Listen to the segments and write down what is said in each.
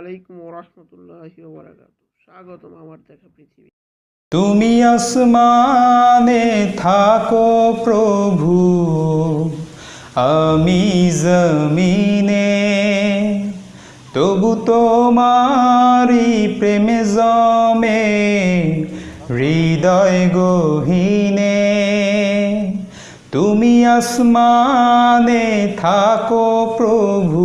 আলাইকুম ওরহমতুল্লাহি ওবরাকাত স্বাগতম আমার দেখা পৃথিবী। তুমি আসমানে থাকো প্রভু, আমি জমিনে। তবু তোমারি প্রেমে জমে, হৃদয় গহীনে। তুমি আসমানে থাকো প্রভু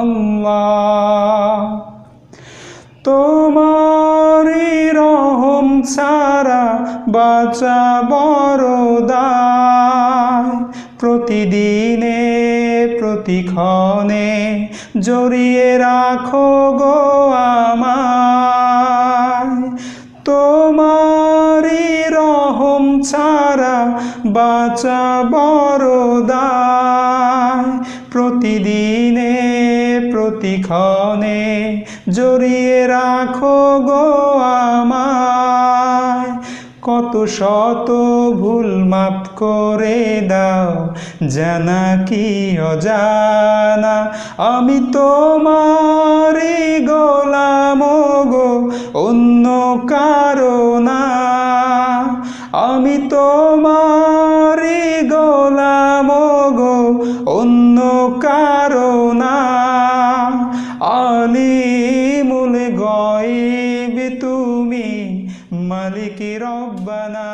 আল্লাহ তোমারি রহম ছাড়া বাঁচা বড়দায় প্রতিদিনে, প্রতিক্ষণে জড়িয়ে রাখো গো আমায়। তোমারি রহম ছাড়া বাঁচা বড়দায় প্রতিদিনে প্রতিক্ষণে জড়িয়ে রাখো গো আমায়। কত শত ভুল মাপ করে দাও, জানা কি অজানা? আমি তোমারি গোলাম গো, অন্য কারণা আমি তোমারি তুমি মালিক রব্বানা।